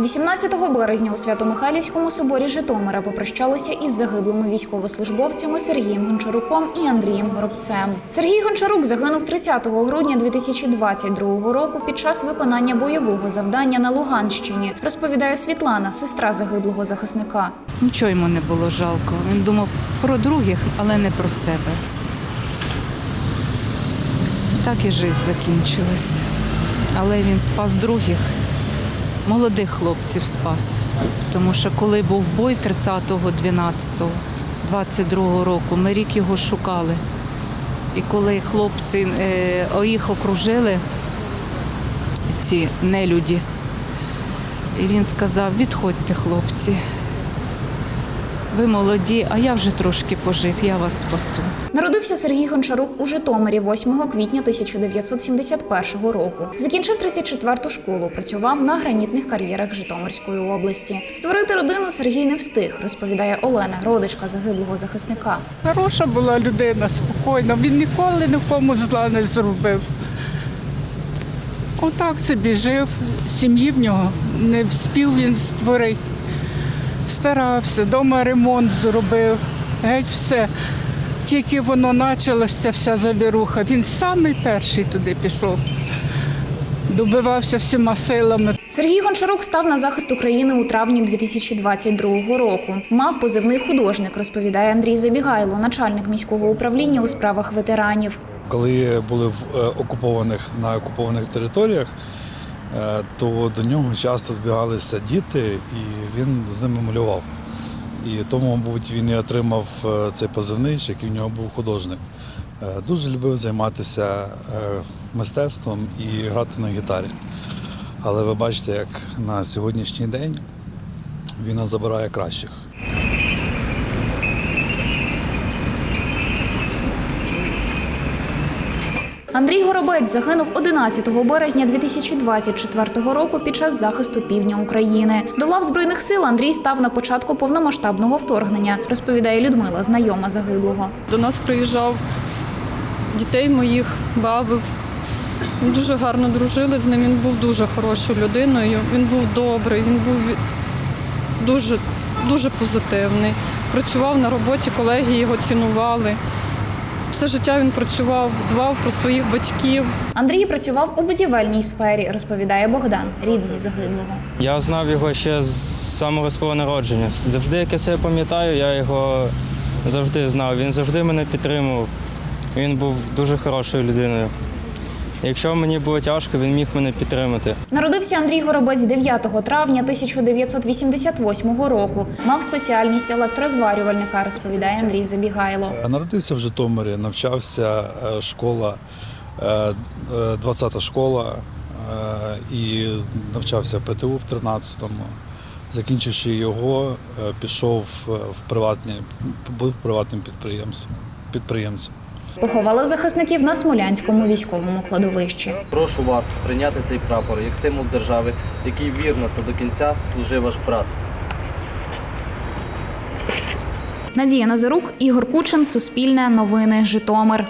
18 березня у Свято-Михайлівському соборі Житомира попрощалися із загиблими військовослужбовцями Сергієм Гончаруком і Андрієм Горобцем. Сергій Гончарук загинув 30 грудня 2022 року під час виконання бойового завдання на Луганщині, розповідає Світлана, сестра загиблого захисника. Нічого йому не було жалко. Він думав про других, але не про себе. Так і життя закінчилась. Але він спас других, молодих хлопців спас. Тому що коли був бой 30-го, 12-го, 22-го року, ми рік його шукали. І коли хлопці е, їх окружили, ці нелюді, і він сказав: відходьте, хлопці. Ви молоді, а я вже трошки пожив, я вас спасу. Народився Сергій Гончарук у Житомирі 8 квітня 1971 року. Закінчив 34-ту школу, працював на гранітних кар'єрах Житомирської області. Створити родину Сергій не встиг, розповідає Олена, родичка загиблого захисника. Хороша була людина, спокійна. Він ніколи нікому зла не зробив. Отак собі жив, сім'ї в нього не вспів він створити. Старався, вдома ремонт зробив, геть все. Тільки воно почалося, ця вся завіруха. Він самий перший туди пішов. Добивався всіма силами. Сергій Гончарук став на захист України у травні 2022 року. Мав позивний художник, розповідає Андрій Забігайло, начальник міського управління у справах ветеранів. Коли були в е, окупованих на окупованих територіях, то до нього часто збігалися діти, і він з ними малював. І тому, мабуть, він і отримав е, цей позивний, який в нього був художник. Е, Дуже любив займатися е, мистецтвом і грати на гітарі. Але ви бачите, як на сьогоднішній день війна забирає кращих. Андрій Горобець загинув 11 березня 2024 року під час захисту півдня України. До лав збройних сил Андрій став на початку повномасштабного вторгнення, розповідає Людмила, знайома загиблого. До нас приїжджав дітей моїх, бавив. Ми дуже гарно дружили з ним. Він був дуже хорошою людиною. Він був добрий, він був дуже, дуже позитивний. Працював на роботі, колеги його цінували. Все життя він працював, дбав про своїх батьків. Андрій працював у будівельній сфері, розповідає Богдан, рідний загиблого. Я знав його ще з самого свого народження. Завжди, як я себе пам'ятаю, я його завжди знав. Він завжди мене підтримував. Він був дуже хорошою людиною. Якщо мені було тяжко, він міг мене підтримати. Народився Андрій Горобець 9 травня 1988 року. Мав спеціальність електрозварювальника, розповідає Андрій Забігайло. Народився в Житомирі, навчався е, школа, 20-та школа е, і навчався ПТУ в 13-му. Закінчивши його, е, пішов е, в приватні, був приватним підприємцем. підприємцем. Поховали захисників на Смолянському військовому кладовищі. Прошу вас прийняти цей прапор як символ держави, який вірно та до кінця служив ваш брат. Надія Назарук, Ігор Кучин, Суспільне новини, Житомир.